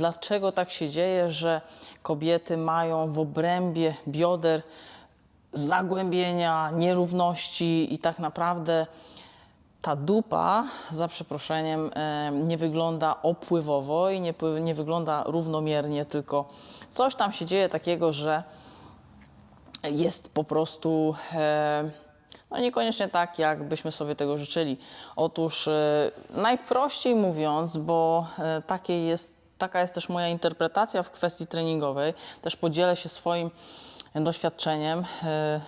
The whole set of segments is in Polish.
Dlaczego tak się dzieje, że kobiety mają w obrębie bioder zagłębienia, nierówności i tak naprawdę ta dupa, za przeproszeniem, nie wygląda opływowo i nie, nie wygląda równomiernie, tylko coś tam się dzieje takiego, że jest po prostu no niekoniecznie tak, jak byśmy sobie tego życzyli. Otóż e, najprościej mówiąc, bo e, takie jest, taka jest też moja interpretacja w kwestii treningowej, też podzielę się swoim doświadczeniem, e,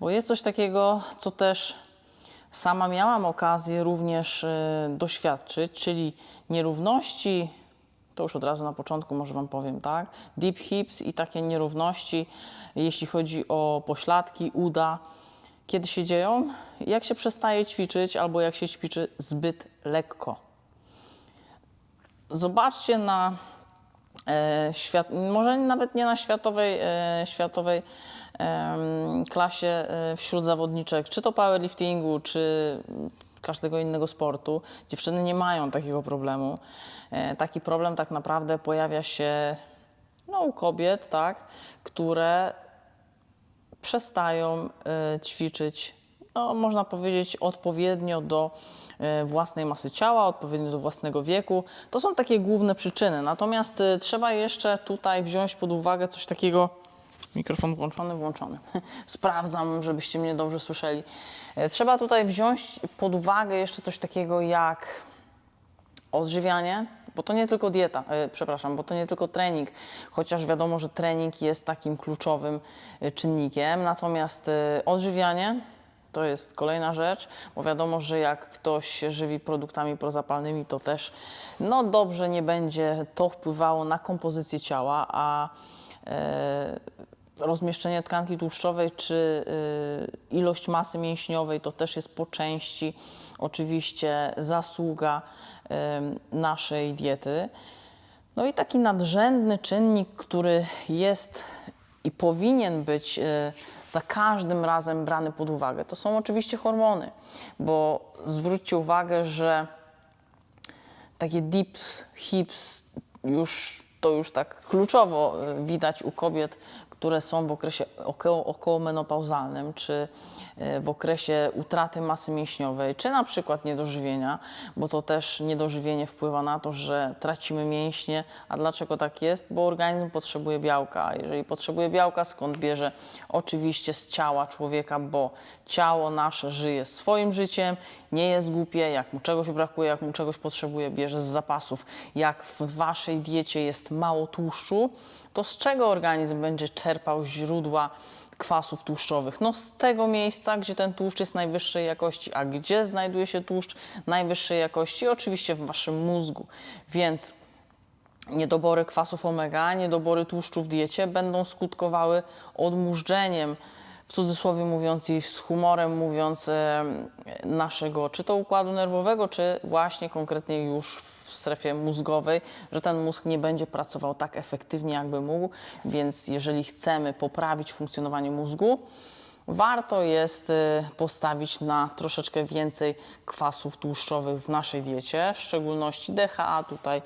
bo jest coś takiego, co też sama miałam okazję również e, doświadczyć, czyli nierówności to już od razu na początku może Wam powiem, tak? Deep hips i takie nierówności, jeśli chodzi o pośladki, uda. Kiedy się dzieją? Jak się przestaje ćwiczyć albo jak się ćwiczy zbyt lekko. Zobaczcie na e, świat, może nawet nie na światowej, e, światowej klasie e, wśród zawodniczek, czy to powerliftingu, czy każdego innego sportu. Dziewczyny nie mają takiego problemu. Taki problem tak naprawdę pojawia się no, u kobiet, tak, które przestają ćwiczyć, no, można powiedzieć, odpowiednio do własnej masy ciała, odpowiednio do własnego wieku. To są takie główne przyczyny. Natomiast e, trzeba jeszcze tutaj wziąć pod uwagę coś takiego. Mikrofon włączony, włączony. Sprawdzam, żebyście mnie dobrze słyszeli. E, Trzeba tutaj wziąć pod uwagę jeszcze coś takiego jak odżywianie, bo to nie tylko dieta, e, przepraszam, bo to nie tylko trening, chociaż wiadomo, że trening jest takim kluczowym e, czynnikiem, natomiast e, odżywianie to jest kolejna rzecz, bo wiadomo, że jak ktoś się żywi produktami prozapalnymi, to też no dobrze nie będzie to wpływało na kompozycję ciała, a e, rozmieszczenie tkanki tłuszczowej czy y, ilość masy mięśniowej to też jest po części oczywiście zasługa y, naszej diety. No i taki nadrzędny czynnik, który jest i powinien być y, za każdym razem brany pod uwagę, to są oczywiście hormony, bo zwróćcie uwagę, że takie dips, hips już to już tak kluczowo y, widać u kobiet, które są w okresie około, okołomenopauzalnym, czy w okresie utraty masy mięśniowej, czy na przykład niedożywienia, bo to też niedożywienie wpływa na to, że tracimy mięśnie. A dlaczego tak jest? Bo organizm potrzebuje białka. A jeżeli potrzebuje białka, skąd bierze? Oczywiście z ciała człowieka, bo ciało nasze żyje swoim życiem, nie jest głupie, jak mu czegoś brakuje, jak mu czegoś potrzebuje, bierze z zapasów. Jak w waszej diecie jest mało tłuszczu, to z czego organizm będzie czerpał źródła kwasów tłuszczowych? No z tego miejsca, gdzie ten tłuszcz jest najwyższej jakości. A gdzie znajduje się tłuszcz najwyższej jakości? Oczywiście w waszym mózgu. Więc niedobory kwasów omega, niedobory tłuszczu w diecie będą skutkowały odmurzdzeniem, w cudzysłowie mówiąc i z humorem mówiąc, naszego czy to układu nerwowego, czy właśnie konkretnie już w strefie mózgowej, że ten mózg nie będzie pracował tak efektywnie, jakby mógł. Więc jeżeli chcemy poprawić funkcjonowanie mózgu, warto jest y, postawić na troszeczkę więcej kwasów tłuszczowych w naszej diecie, w szczególności DHA tutaj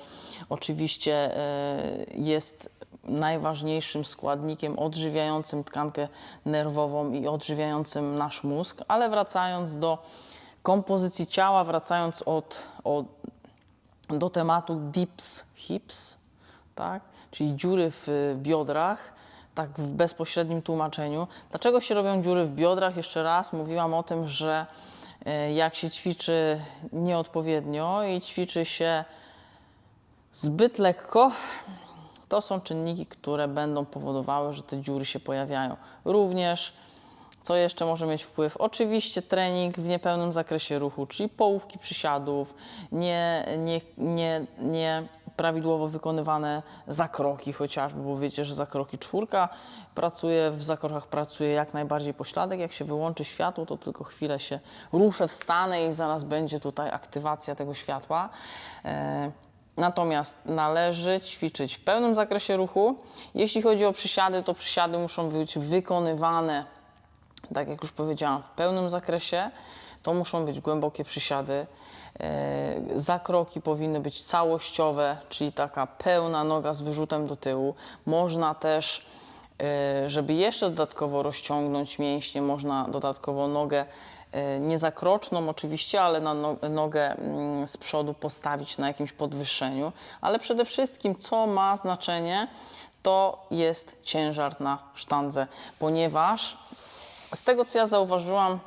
oczywiście y, jest najważniejszym składnikiem odżywiającym tkankę nerwową i odżywiającym nasz mózg, ale wracając do kompozycji ciała, wracając od, od do tematu dips hips, tak? czyli dziury w biodrach, tak w bezpośrednim tłumaczeniu. Dlaczego się robią dziury w biodrach? Jeszcze raz mówiłam o tym, że y, jak się ćwiczy nieodpowiednio i ćwiczy się zbyt lekko, to są czynniki, które będą powodowały, że te dziury się pojawiają. Również co jeszcze może mieć wpływ? Oczywiście trening w niepełnym zakresie ruchu, czyli połówki przysiadów, nie, nie, nie, nie prawidłowo wykonywane zakroki chociażby, bo wiecie, że zakroki czwórka pracuje, w zakrokach pracuje jak najbardziej pośladek. Jak się wyłączy światło, to tylko chwilę się ruszę, wstanę i zaraz będzie tutaj aktywacja tego światła. E, Natomiast należy ćwiczyć w pełnym zakresie ruchu. Jeśli chodzi o przysiady, to przysiady muszą być wykonywane tak jak już powiedziałam, w pełnym zakresie. to muszą być głębokie przysiady. E, Zakroki powinny być całościowe, czyli taka pełna noga z wyrzutem do tyłu. Można też, e, żeby jeszcze dodatkowo rozciągnąć mięśnie, można dodatkowo nogę e, nie zakroczną oczywiście, ale na no- nogę mm, z przodu postawić na jakimś podwyższeniu. Ale przede wszystkim, co ma znaczenie, to jest ciężar na sztandze, ponieważ z tego, co ja zauważyłam,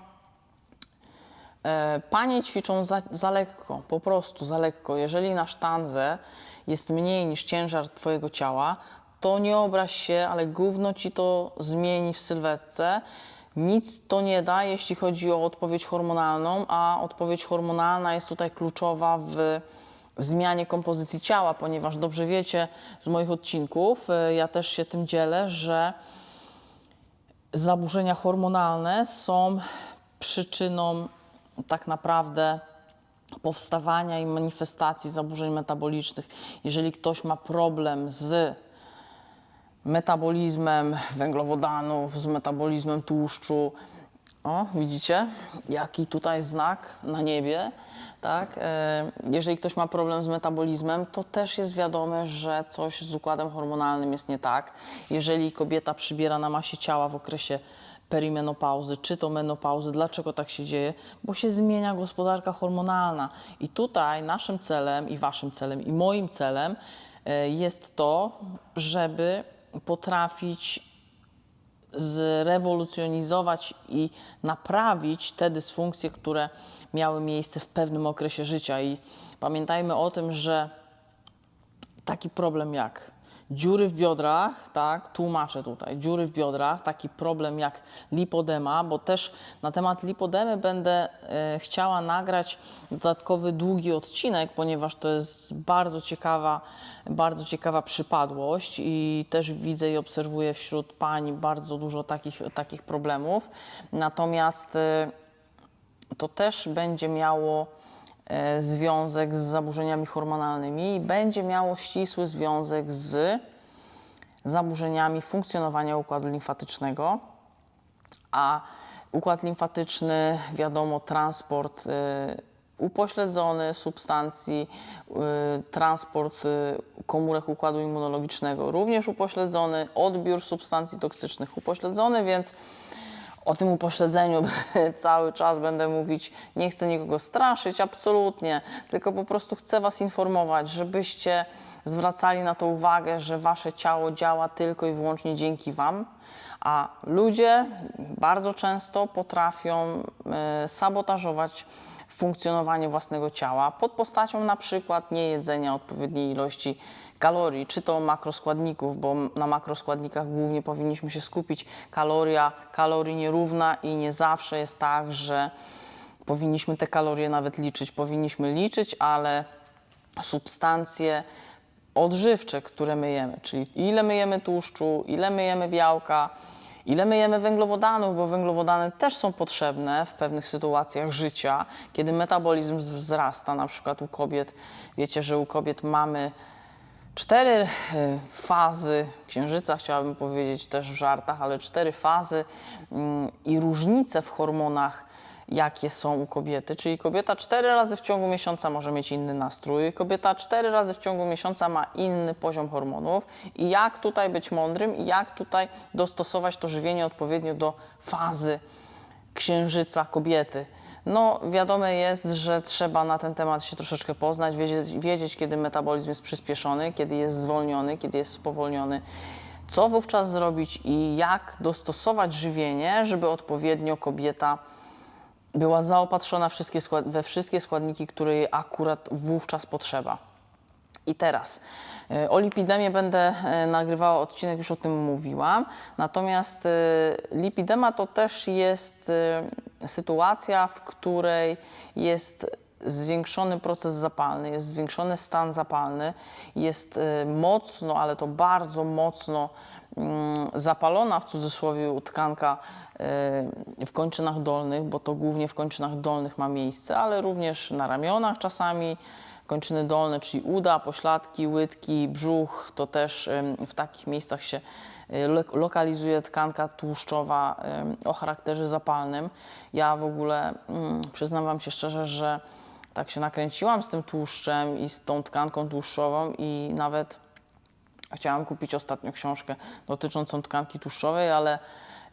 E, Panie ćwiczą za, za lekko, po prostu za lekko. Jeżeli na sztandze jest mniej niż ciężar Twojego ciała, to nie obraź się, ale gówno Ci to zmieni w sylwetce. Nic to nie da, jeśli chodzi o odpowiedź hormonalną, a odpowiedź hormonalna jest tutaj kluczowa w zmianie kompozycji ciała, ponieważ dobrze wiecie z moich odcinków, e, ja też się tym dzielę, że zaburzenia hormonalne są przyczyną tak naprawdę powstawania i manifestacji zaburzeń metabolicznych. Jeżeli ktoś ma problem z metabolizmem węglowodanów, z metabolizmem tłuszczu, o, widzicie, jaki tutaj znak na niebie, tak? E, Jeżeli ktoś ma problem z metabolizmem, to też jest wiadome, że coś z układem hormonalnym jest nie tak. Jeżeli kobieta przybiera na masie ciała w okresie perimenopauzy, czy to menopauzy, dlaczego tak się dzieje? Bo się zmienia gospodarka hormonalna. I tutaj naszym celem, i waszym celem, i moim celem e, jest to, żeby potrafić zrewolucjonizować i naprawić te dysfunkcje, które miały miejsce w pewnym okresie życia. I pamiętajmy o tym, że taki problem jak dziury w biodrach, tak, tłumaczę tutaj, dziury w biodrach, taki problem jak lipodema, bo też na temat lipodemy będę e, chciała nagrać dodatkowy długi odcinek, ponieważ to jest bardzo ciekawa, bardzo ciekawa przypadłość i też widzę i obserwuję wśród pań bardzo dużo takich, takich problemów. Natomiast e, to też będzie miało związek z zaburzeniami hormonalnymi i będzie miało ścisły związek z zaburzeniami funkcjonowania układu limfatycznego. A układ limfatyczny, wiadomo, transport y, upośledzony substancji, y, transport komórek układu immunologicznego również upośledzony, odbiór substancji toksycznych upośledzony, więc o tym upośledzeniu cały czas będę mówić. Nie chcę nikogo straszyć, absolutnie, tylko po prostu chcę Was informować, żebyście zwracali na to uwagę, że Wasze ciało działa tylko i wyłącznie dzięki Wam, a ludzie bardzo często potrafią e, sabotażować funkcjonowanie własnego ciała pod postacią na przykład niejedzenia odpowiedniej ilości kalorii, czy to makroskładników, bo na makroskładnikach głównie powinniśmy się skupić. Kaloria kalorii nierówna i nie zawsze jest tak, że powinniśmy te kalorie nawet liczyć. Powinniśmy liczyć, ale substancje odżywcze, które myjemy, czyli ile myjemy tłuszczu, ile myjemy białka, ile myjemy węglowodanów, bo węglowodany też są potrzebne w pewnych sytuacjach życia, kiedy metabolizm wzrasta, na przykład u kobiet. Wiecie, że u kobiet mamy cztery e, fazy księżyca, chciałabym powiedzieć też w żartach, ale cztery fazy mm, i różnice w hormonach jakie są u kobiety, czyli kobieta cztery razy w ciągu miesiąca może mieć inny nastrój, kobieta cztery razy w ciągu miesiąca ma inny poziom hormonów i jak tutaj być mądrym i jak tutaj dostosować to żywienie odpowiednio do fazy księżyca kobiety. No, wiadome jest, że trzeba na ten temat się troszeczkę poznać, wiedzieć, wiedzieć, kiedy metabolizm jest przyspieszony, kiedy jest zwolniony, kiedy jest spowolniony, co wówczas zrobić i jak dostosować żywienie, żeby odpowiednio kobieta była zaopatrzona wszystkie we wszystkie składniki, które jej akurat wówczas potrzeba. I teraz e, o lipidemie będę e, nagrywała odcinek, już o tym mówiłam. Natomiast e, lipidema to też jest sytuacja, w której jest zwiększony proces zapalny, jest zwiększony stan zapalny, jest mocno, ale to bardzo mocno mm, zapalona w cudzysłowie tkanka w kończynach dolnych, bo to głównie w kończynach dolnych ma miejsce, ale również na ramionach czasami, kończyny dolne, czyli uda, pośladki, łydki, brzuch, to też w takich miejscach się lo- lokalizuje tkanka tłuszczowa o charakterze zapalnym. Ja w ogóle mm, przyznam Wam się szczerze, że tak się nakręciłam z tym tłuszczem i z tą tkanką tłuszczową i nawet Chciałam kupić ostatnio książkę dotyczącą tkanki tłuszczowej, ale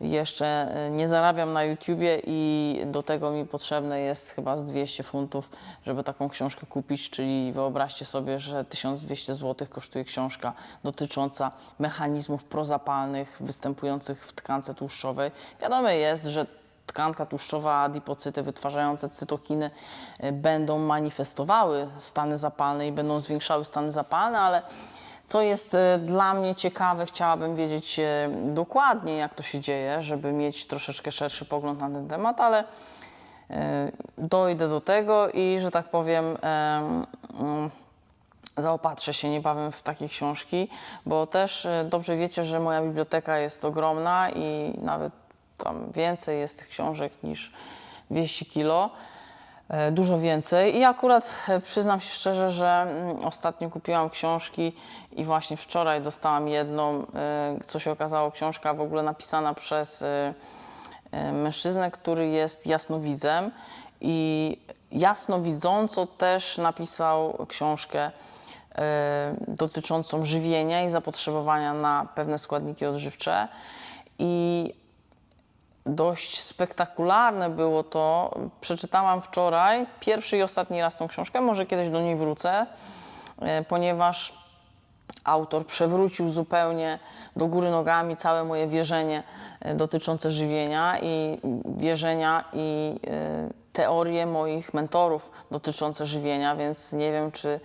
jeszcze y, nie zarabiam na YouTubie i do tego mi potrzebne jest chyba z 200 funtów, żeby taką książkę kupić, czyli wyobraźcie sobie, że 1200 zł kosztuje książka dotycząca mechanizmów prozapalnych występujących w tkance tłuszczowej. Wiadomo jest, że tkanka tłuszczowa, adipocyty wytwarzające cytokiny y, będą manifestowały stany zapalne i będą zwiększały stany zapalne, ale co jest e, dla mnie ciekawe, chciałabym wiedzieć e, dokładnie, jak to się dzieje, żeby mieć troszeczkę szerszy pogląd na ten temat, ale e, dojdę do tego i, że tak powiem, em, mm, zaopatrzę się niebawem w takie książki, bo też dobrze wiecie, że moja biblioteka jest ogromna i nawet tam więcej jest tych książek niż 200 kilo. E, Dużo więcej. I akurat e, przyznam się szczerze, że mm, ostatnio kupiłam książki i właśnie wczoraj dostałam jedną, e, co się okazało, książka w ogóle napisana przez mężczyznę, który jest jasnowidzem i jasnowidząco też napisał książkę dotyczącą żywienia i zapotrzebowania na pewne składniki odżywcze. I dość spektakularne było to. Przeczytałam wczoraj pierwszy i ostatni raz tą książkę, może kiedyś do niej wrócę, e, ponieważ autor przewrócił zupełnie do góry nogami całe moje wierzenie e, dotyczące żywienia i wierzenia i e, teorie moich mentorów dotyczące żywienia, więc nie wiem, czy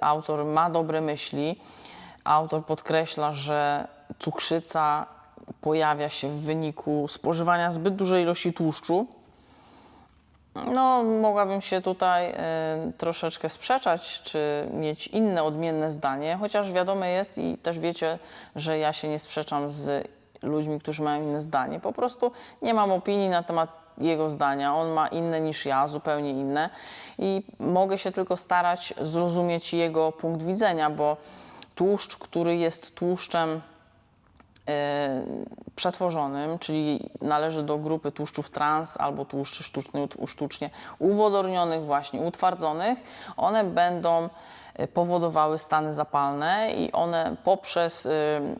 autor ma dobre myśli. Autor podkreśla, że cukrzyca pojawia się w wyniku spożywania zbyt dużej ilości tłuszczu. No, mogłabym się tutaj e, troszeczkę sprzeczać, czy mieć inne, odmienne zdanie, chociaż wiadome jest i też wiecie, że ja się nie sprzeczam z ludźmi, którzy mają inne zdanie. Po prostu nie mam opinii na temat jego zdania. On ma inne niż ja, zupełnie inne i mogę się tylko starać zrozumieć jego punkt widzenia, bo tłuszcz, który jest tłuszczem przetworzonym, czyli należy do grupy tłuszczów trans albo tłuszczy sztucznie, sztucznie uwodornionych, właśnie utwardzonych, one będą e, powodowały stany zapalne i one poprzez e,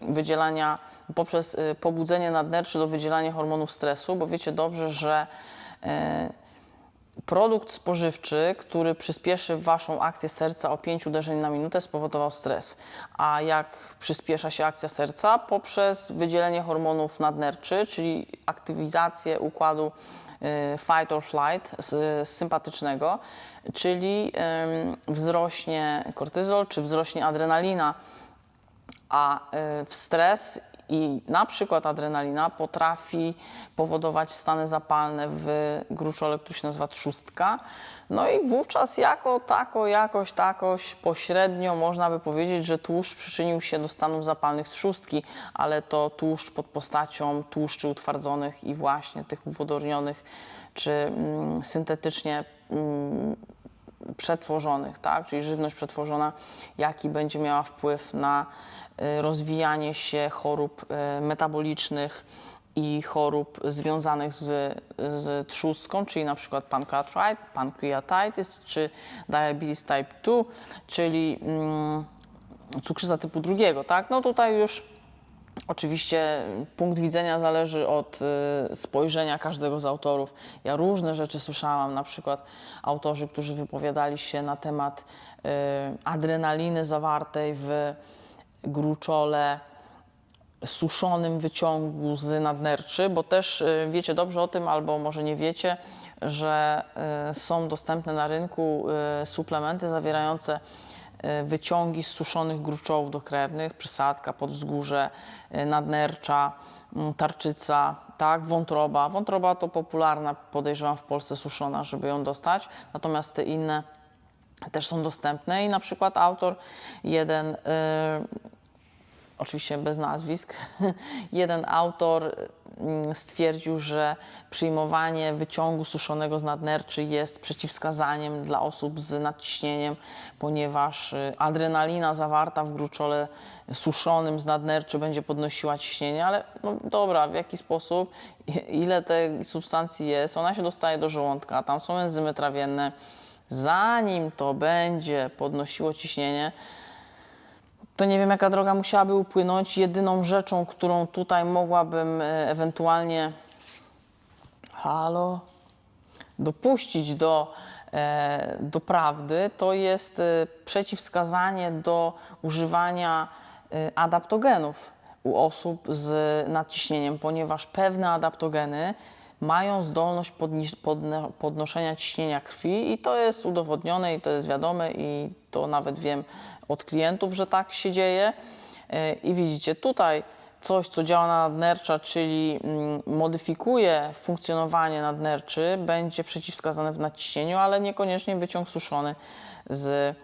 wydzielania, poprzez e, pobudzenie nadnerczy do wydzielania hormonów stresu, bo wiecie dobrze, że e, produkt spożywczy, który przyspieszy Waszą akcję serca o 5 uderzeń na minutę, spowodował stres. A jak przyspiesza się akcja serca? Poprzez wydzielenie hormonów nadnerczy, czyli aktywizację układu y, fight or flight s- sympatycznego, czyli wzrośnie kortyzol czy wzrośnie adrenalina, a y, w stres i na przykład adrenalina potrafi powodować stany zapalne w gruczole, który się nazywa trzustka. No i wówczas jako tako, jakoś takoś pośrednio można by powiedzieć, że tłuszcz przyczynił się do stanów zapalnych trzustki, ale to tłuszcz pod postacią tłuszczy utwardzonych i właśnie tych uwodornionych czy mm, syntetycznie mm, przetworzonych, tak? czyli żywność przetworzona, jaki będzie miała wpływ na y, rozwijanie się chorób y, metabolicznych i chorób związanych z, z trzustką, czyli na przykład pancreatitis, pancreatitis czy diabetes type 2, czyli mm, cukrzyca typu drugiego. Tak? No tutaj już Oczywiście punkt widzenia zależy od y, spojrzenia każdego z autorów. Ja różne rzeczy słyszałam, na przykład autorzy, którzy wypowiadali się na temat y, adrenaliny zawartej w gruczole suszonym wyciągu z nadnerczy, bo też y, wiecie dobrze o tym, albo może nie wiecie, że są dostępne na rynku suplementy zawierające wyciągi z suszonych gruczołów dokrewnych, przysadka, podwzgórze, y, nadnercza, tarczyca, tak, wątroba. Wątroba to popularna, podejrzewam, w Polsce suszona, żeby ją dostać, natomiast te inne też są dostępne i na przykład autor jeden y, oczywiście bez nazwisk, jeden autor stwierdził, że przyjmowanie wyciągu suszonego z nadnerczy jest przeciwwskazaniem dla osób z nadciśnieniem, ponieważ y, adrenalina zawarta w gruczole suszonym z nadnerczy będzie podnosiła ciśnienie, ale no dobra, w jaki sposób, ile tej substancji jest, ona się dostaje do żołądka, tam są enzymy trawienne, zanim to będzie podnosiło ciśnienie, to nie wiem, jaka droga musiałaby upłynąć. Jedyną rzeczą, którą tutaj mogłabym e, ewentualnie halo, dopuścić do, e, do prawdy, to jest e, przeciwwskazanie do używania adaptogenów u osób z nadciśnieniem, ponieważ pewne adaptogeny mają zdolność podnoszenia ciśnienia krwi i to jest udowodnione i to jest wiadome i to nawet wiem od klientów, że tak się dzieje. E, I widzicie tutaj coś, co działa na nadnercza, czyli mm, modyfikuje funkcjonowanie nadnerczy, będzie przeciwwskazane w nadciśnieniu, ale niekoniecznie wyciąg suszony z,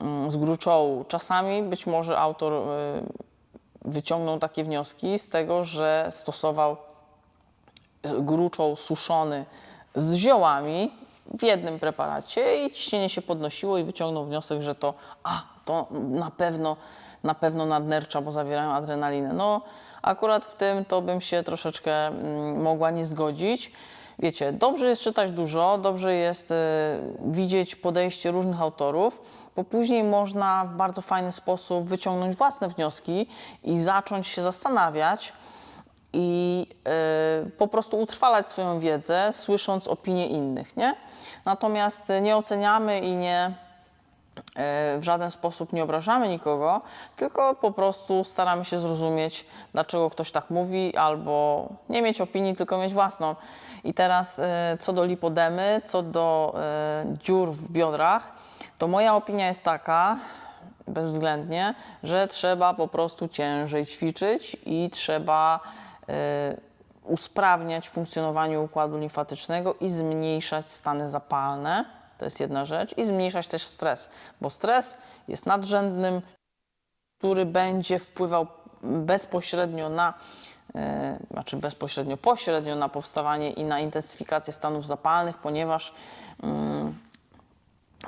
mm, z gruczołu. Czasami być może autor y, wyciągnął takie wnioski z tego, że stosował gruczoł suszony z ziołami w jednym preparacie i ciśnienie się podnosiło i wyciągnął wniosek, że to a, to na pewno, na pewno nadnercza, bo zawierają adrenalinę. No akurat w tym to bym się troszeczkę mm, mogła nie zgodzić. Wiecie, dobrze jest czytać dużo, dobrze jest y, widzieć podejście różnych autorów, bo później można w bardzo fajny sposób wyciągnąć własne wnioski i zacząć się zastanawiać, i y, po prostu utrwalać swoją wiedzę, słysząc opinie innych, nie? Natomiast nie oceniamy i nie y, w żaden sposób nie obrażamy nikogo, tylko po prostu staramy się zrozumieć, dlaczego ktoś tak mówi, albo nie mieć opinii, tylko mieć własną. I teraz y, co do lipodemy, co do y, dziur w biodrach, to moja opinia jest taka, bezwzględnie, że trzeba po prostu ciężej ćwiczyć i trzeba usprawniać funkcjonowanie układu limfatycznego i zmniejszać stany zapalne. To jest jedna rzecz. I zmniejszać też stres, bo stres jest nadrzędnym, który będzie wpływał bezpośrednio na, e, znaczy bezpośrednio, pośrednio na powstawanie i na intensyfikację stanów zapalnych, ponieważ mm,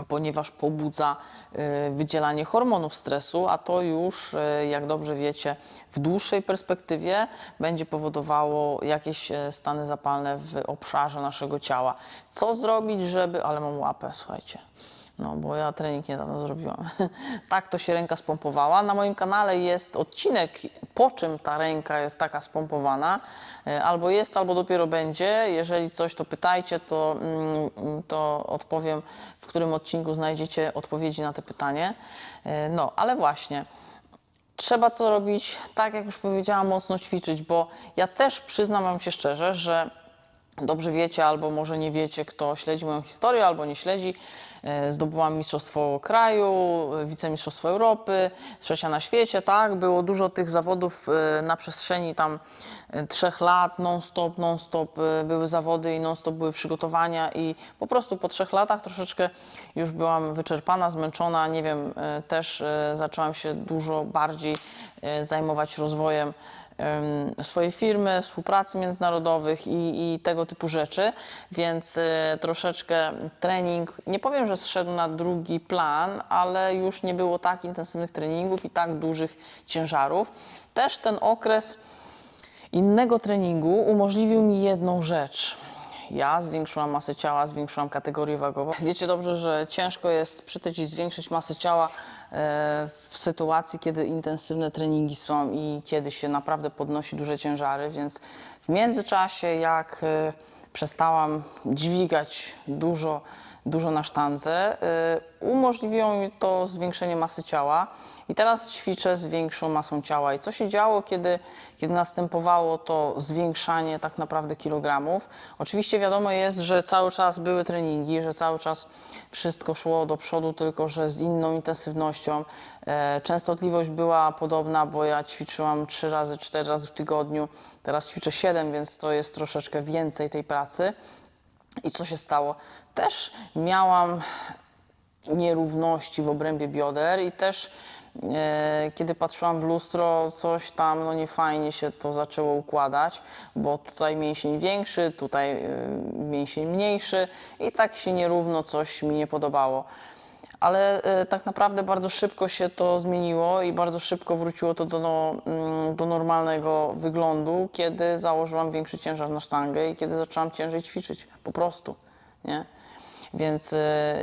ponieważ pobudza y, wydzielanie hormonów stresu, a to już, y, jak dobrze wiecie, w dłuższej perspektywie będzie powodowało jakieś e, stany zapalne w obszarze naszego ciała. Co zrobić, żeby. Ale mam łapę, słuchajcie. No, bo ja trening niedawno zrobiłam. tak to się ręka spompowała. Na moim kanale jest odcinek, po czym ta ręka jest taka spompowana. E, Albo jest, albo dopiero będzie. Jeżeli coś, to pytajcie, to, mm, to odpowiem, w którym odcinku znajdziecie odpowiedzi na te pytanie. E, No, ale właśnie. Trzeba co robić, tak jak już powiedziałam, mocno ćwiczyć, bo ja też przyznam Wam się szczerze, że dobrze wiecie, albo może nie wiecie, kto śledzi moją historię, albo nie śledzi. E, Zdobyłam Mistrzostwo Kraju, e, Wicemistrzostwo Europy, trzecia na świecie, tak? Było dużo tych zawodów e, na przestrzeni tam trzech lat, non-stop, non-stop były zawody i non-stop były przygotowania i po prostu po trzech latach troszeczkę już byłam wyczerpana, zmęczona, nie wiem, też zaczęłam się dużo bardziej zajmować rozwojem swojej firmy, współpracy międzynarodowych i, i tego typu rzeczy, więc e, troszeczkę trening, nie powiem, że zszedł na drugi plan, ale już nie było tak intensywnych treningów i tak dużych ciężarów. Też ten okres innego treningu umożliwił mi jedną rzecz. Ja zwiększyłam masę ciała, zwiększyłam kategorię wagową. Wiecie dobrze, że ciężko jest przytyć i zwiększyć masę ciała e, w sytuacji, kiedy intensywne treningi są i kiedy się naprawdę podnosi duże ciężary, więc w międzyczasie, jak e, przestałam dźwigać dużo, dużo na sztandze, e, umożliwiło mi to zwiększenie masy ciała. I teraz ćwiczę z większą masą ciała. I co się działo, kiedy, kiedy następowało to zwiększanie tak naprawdę kilogramów? Oczywiście wiadomo jest, że cały czas były treningi, że cały czas wszystko szło do przodu, tylko że z inną intensywnością. E, częstotliwość była podobna, bo ja ćwiczyłam 3 razy, 4 razy w tygodniu. Teraz ćwiczę 7, więc to jest troszeczkę więcej tej pracy. I co się stało? Też miałam nierówności w obrębie bioder i też e, kiedy patrzyłam w lustro, coś tam no niefajnie się to zaczęło układać, bo tutaj mięsień większy, tutaj e, mięsień mniejszy i tak się nierówno coś mi nie podobało. Ale e, tak naprawdę bardzo szybko się to zmieniło i bardzo szybko wróciło to do, no, mm, do normalnego wyglądu, kiedy założyłam większy ciężar na sztangę i kiedy zaczęłam ciężej ćwiczyć, po prostu, nie? Więc e,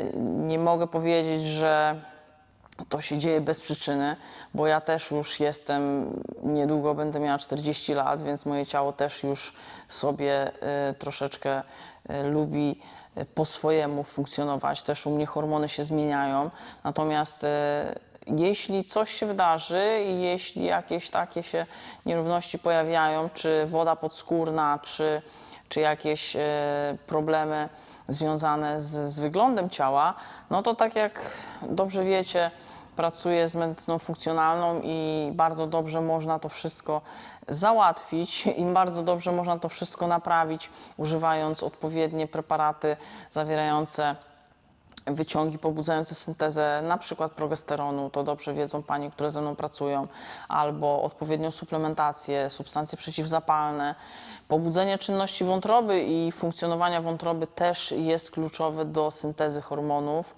nie mogę powiedzieć, że to się dzieje bez przyczyny, bo ja też już jestem, niedługo będę miała 40 lat, więc moje ciało też już sobie y, troszeczkę lubi po swojemu funkcjonować. Też u mnie hormony się zmieniają. Natomiast y, jeśli coś się wydarzy i jeśli jakieś takie się nierówności pojawiają, czy woda podskórna, czy, czy jakieś y, problemy związane z, z wyglądem ciała, no to tak jak dobrze wiecie, pracuję z medycyną funkcjonalną i bardzo dobrze można to wszystko załatwić i bardzo dobrze można to wszystko naprawić, używając odpowiednie preparaty zawierające wyciągi pobudzające syntezę na przykład progesteronu, to dobrze wiedzą Panie, które ze mną pracują, albo odpowiednią suplementację, substancje przeciwzapalne. Pobudzenie czynności wątroby i funkcjonowania wątroby też jest kluczowe do syntezy hormonów.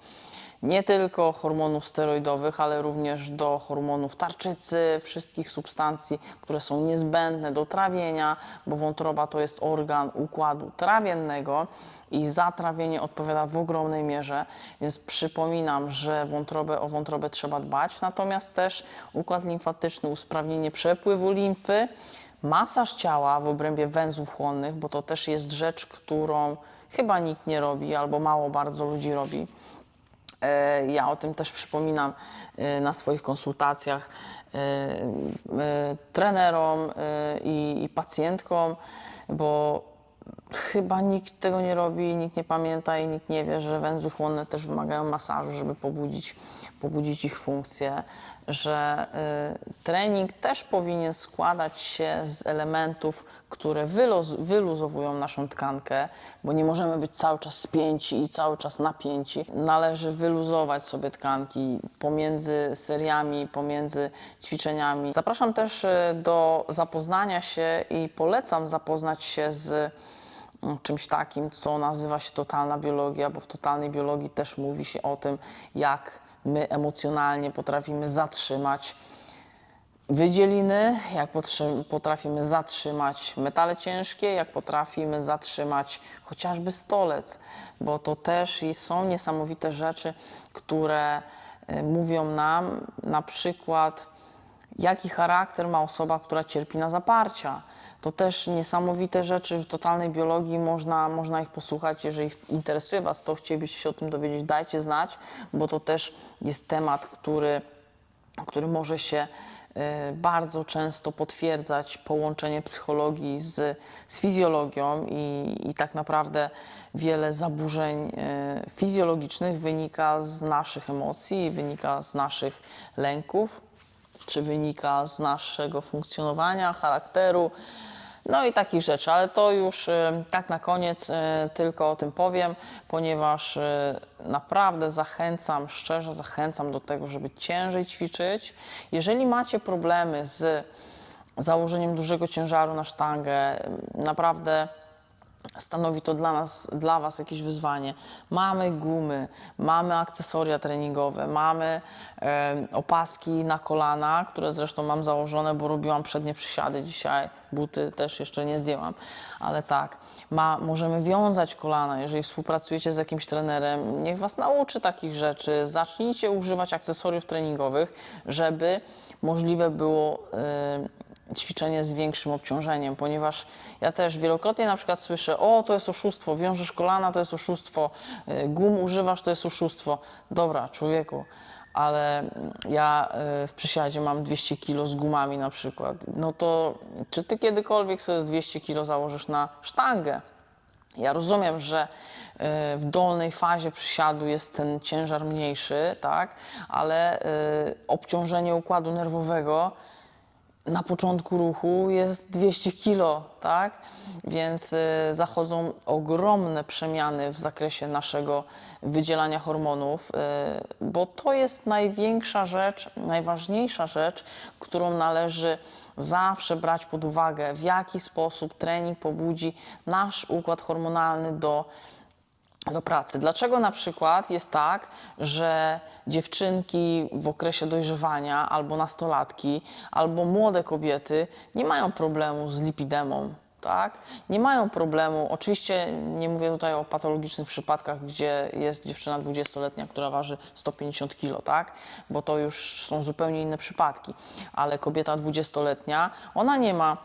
Nie tylko hormonów steroidowych, ale również do hormonów tarczycy, wszystkich substancji, które są niezbędne do trawienia, bo wątroba to jest organ układu trawiennego i za trawienie odpowiada w ogromnej mierze, więc przypominam, że wątrobę, o wątrobę trzeba dbać, natomiast też układ limfatyczny, usprawnienie przepływu limfy, masaż ciała w obrębie węzłów chłonnych, bo to też jest rzecz, którą chyba nikt nie robi albo mało bardzo ludzi robi. E, Ja o tym też przypominam e, na swoich konsultacjach e, trenerom i pacjentkom, bo chyba nikt tego nie robi, nikt nie pamięta i nikt nie wie, że węzły chłonne też wymagają masażu, żeby pobudzić, pobudzić ich funkcję, że y, trening też powinien składać się z elementów, które wyluzowują naszą tkankę, bo nie możemy być cały czas spięci i cały czas napięci. Należy wyluzować sobie tkanki pomiędzy seriami, pomiędzy ćwiczeniami. Zapraszam też y, do zapoznania się i polecam zapoznać się z mm, czymś takim, co nazywa się totalna biologia, bo w totalnej biologii też mówi się o tym, jak my emocjonalnie potrafimy zatrzymać wydzieliny, jak potrafimy zatrzymać metale ciężkie, jak potrafimy zatrzymać chociażby stolec, bo to też są niesamowite rzeczy, które y, mówią nam na przykład, jaki charakter ma osoba, która cierpi na zaparcia. To też niesamowite rzeczy w totalnej biologii, można, można ich posłuchać. Jeżeli interesuje Was to, chcielibyście się o tym dowiedzieć, dajcie znać, bo to też jest temat, który, który może się y, bardzo często potwierdzać połączenie psychologii z, z fizjologią i, i tak naprawdę wiele zaburzeń y, fizjologicznych wynika z naszych emocji, wynika z naszych lęków, czy wynika z naszego funkcjonowania, charakteru, no i takich rzeczy, ale to już y, tak na koniec y, tylko o tym powiem, ponieważ y, naprawdę zachęcam, szczerze zachęcam do tego, żeby ciężej ćwiczyć. Jeżeli macie problemy z założeniem dużego ciężaru na sztangę, naprawdę stanowi to dla nas, dla Was jakieś wyzwanie. Mamy gumy, mamy akcesoria treningowe, mamy em, opaski na kolana, które zresztą mam założone, bo robiłam przednie przysiady dzisiaj. Buty też jeszcze nie zdjęłam, ale tak. Ma, możemy wiązać kolana, jeżeli współpracujecie z jakimś trenerem, niech Was nauczy takich rzeczy. Zacznijcie używać akcesoriów treningowych, żeby możliwe było em, ćwiczenie z większym obciążeniem, ponieważ ja też wielokrotnie na przykład słyszę, o to jest oszustwo, wiążesz kolana, to jest oszustwo, y, gum używasz, to jest oszustwo. Dobra, człowieku, ale ja y, w przysiadzie mam 200 kg z gumami na przykład, no to czy ty kiedykolwiek sobie z 200 kg założysz na sztangę? Ja rozumiem, że y, w dolnej fazie przysiadu jest ten ciężar mniejszy, tak, ale obciążenie układu nerwowego na początku ruchu jest 200 kilo, tak? Więc y, zachodzą ogromne przemiany w zakresie naszego wydzielania hormonów, y, bo to jest największa rzecz, najważniejsza rzecz, którą należy zawsze brać pod uwagę, w jaki sposób trening pobudzi nasz układ hormonalny do do pracy. Dlaczego na przykład jest tak, że dziewczynki w okresie dojrzewania, albo nastolatki, albo młode kobiety nie mają problemu z lipidemą? Tak? Nie mają problemu. Oczywiście nie mówię tutaj o patologicznych przypadkach, gdzie jest dziewczyna 20-letnia, która waży 150 kg, tak? Bo to już są zupełnie inne przypadki. Ale kobieta 20-letnia, ona nie ma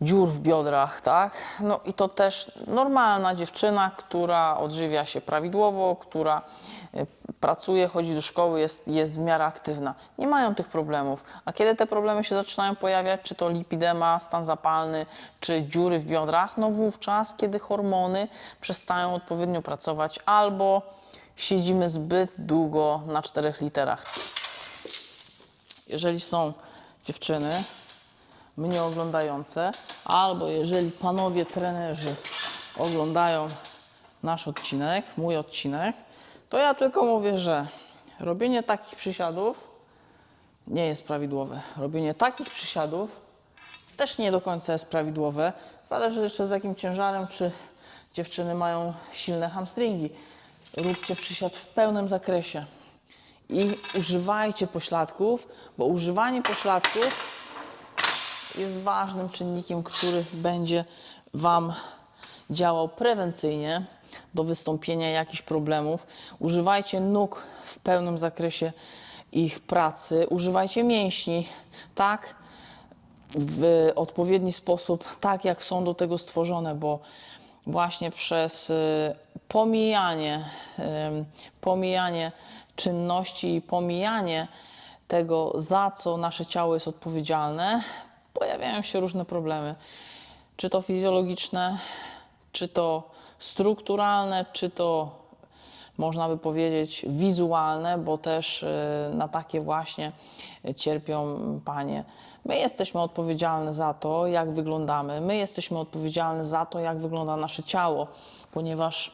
dziur w biodrach, tak? No i to też normalna dziewczyna, która odżywia się prawidłowo, która y, pracuje, chodzi do szkoły, jest, jest w miarę aktywna. Nie mają tych problemów. A kiedy te problemy się zaczynają pojawiać, czy to lipidema, stan zapalny, czy dziury w biodrach, no wówczas, kiedy hormony przestają odpowiednio pracować albo siedzimy zbyt długo na czterech literach. Jeżeli są dziewczyny, mnie oglądające, albo jeżeli panowie trenerzy oglądają nasz odcinek, mój odcinek, to ja tylko mówię, że robienie takich przysiadów nie jest prawidłowe. Robienie takich przysiadów też nie do końca jest prawidłowe. Zależy jeszcze z jakim ciężarem, czy dziewczyny mają silne hamstringi. Róbcie przysiad w pełnym zakresie i używajcie pośladków, bo używanie pośladków jest ważnym czynnikiem, który będzie Wam działał prewencyjnie do wystąpienia jakichś problemów. Używajcie nóg w pełnym zakresie ich pracy, używajcie mięśni tak w odpowiedni sposób, tak jak są do tego stworzone, bo właśnie przez y, pomijanie, pomijanie czynności i pomijanie tego, za co nasze ciało jest odpowiedzialne, pojawiają się różne problemy. Czy to fizjologiczne, czy to strukturalne, czy to można by powiedzieć wizualne, bo też y, na takie właśnie cierpią panie. My jesteśmy odpowiedzialne za to, jak wyglądamy. My jesteśmy odpowiedzialne za to, jak wygląda nasze ciało, ponieważ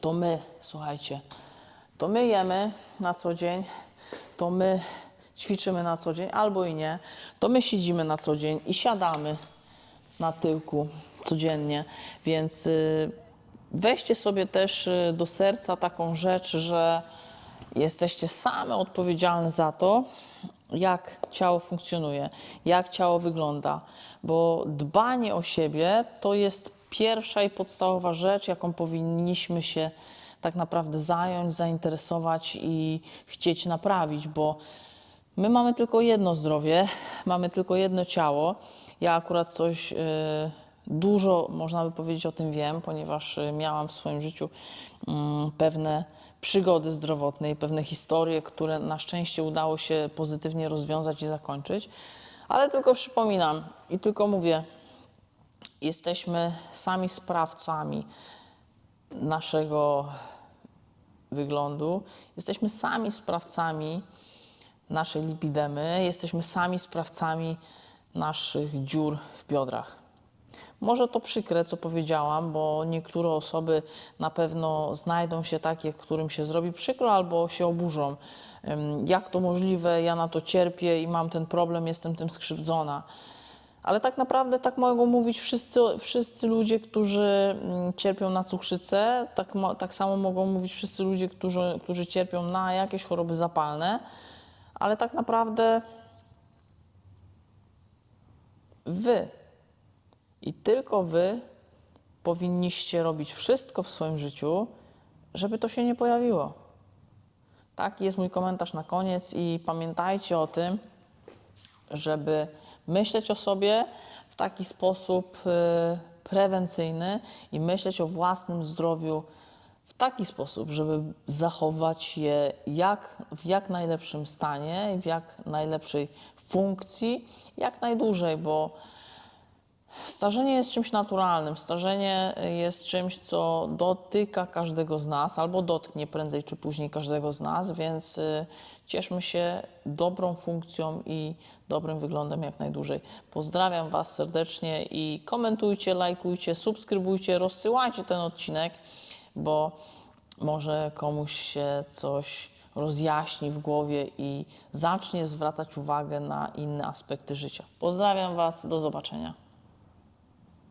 to my, słuchajcie, to my jemy na co dzień, to my ćwiczymy na co dzień, albo i nie, to my siedzimy na co dzień i siadamy na tyłku codziennie, więc y, weźcie sobie też y, do serca taką rzecz, że jesteście same odpowiedzialne za to, jak ciało funkcjonuje, jak ciało wygląda, bo dbanie o siebie to jest pierwsza i podstawowa rzecz, jaką powinniśmy się tak naprawdę zająć, zainteresować i chcieć naprawić, bo My mamy tylko jedno zdrowie, mamy tylko jedno ciało. Ja akurat coś y, dużo, można by powiedzieć, o tym wiem, ponieważ y, miałam w swoim życiu y, pewne przygody zdrowotne i pewne historie, które na szczęście udało się pozytywnie rozwiązać i zakończyć. Ale tylko przypominam i tylko mówię, jesteśmy sami sprawcami naszego wyglądu, jesteśmy sami sprawcami naszej lipidemy, jesteśmy sami sprawcami naszych dziur w biodrach. Może to przykre, co powiedziałam, bo niektóre osoby na pewno znajdą się takie, którym się zrobi przykro albo się oburzą. Jak to możliwe, ja na to cierpię i mam ten problem, jestem tym skrzywdzona. Ale tak naprawdę tak mogą mówić wszyscy, wszyscy ludzie, którzy mm, cierpią na cukrzycę, tak, tak samo mogą mówić wszyscy ludzie, którzy, którzy cierpią na jakieś choroby zapalne ale tak naprawdę wy i tylko wy powinniście robić wszystko w swoim życiu, żeby to się nie pojawiło. Taki jest mój komentarz na koniec i pamiętajcie o tym, żeby myśleć o sobie w taki sposób y, prewencyjny i myśleć o własnym zdrowiu taki sposób, żeby zachować je jak, w jak najlepszym stanie, w jak najlepszej funkcji, jak najdłużej, bo Starzenie jest czymś naturalnym. Starzenie jest czymś, co dotyka każdego z nas, albo dotknie prędzej czy później każdego z nas, więc y, cieszmy się dobrą funkcją i dobrym wyglądem jak najdłużej. Pozdrawiam Was serdecznie i komentujcie, lajkujcie, subskrybujcie, rozsyłajcie ten odcinek, bo może komuś się coś rozjaśni w głowie i zacznie zwracać uwagę na inne aspekty życia. Pozdrawiam Was, do zobaczenia.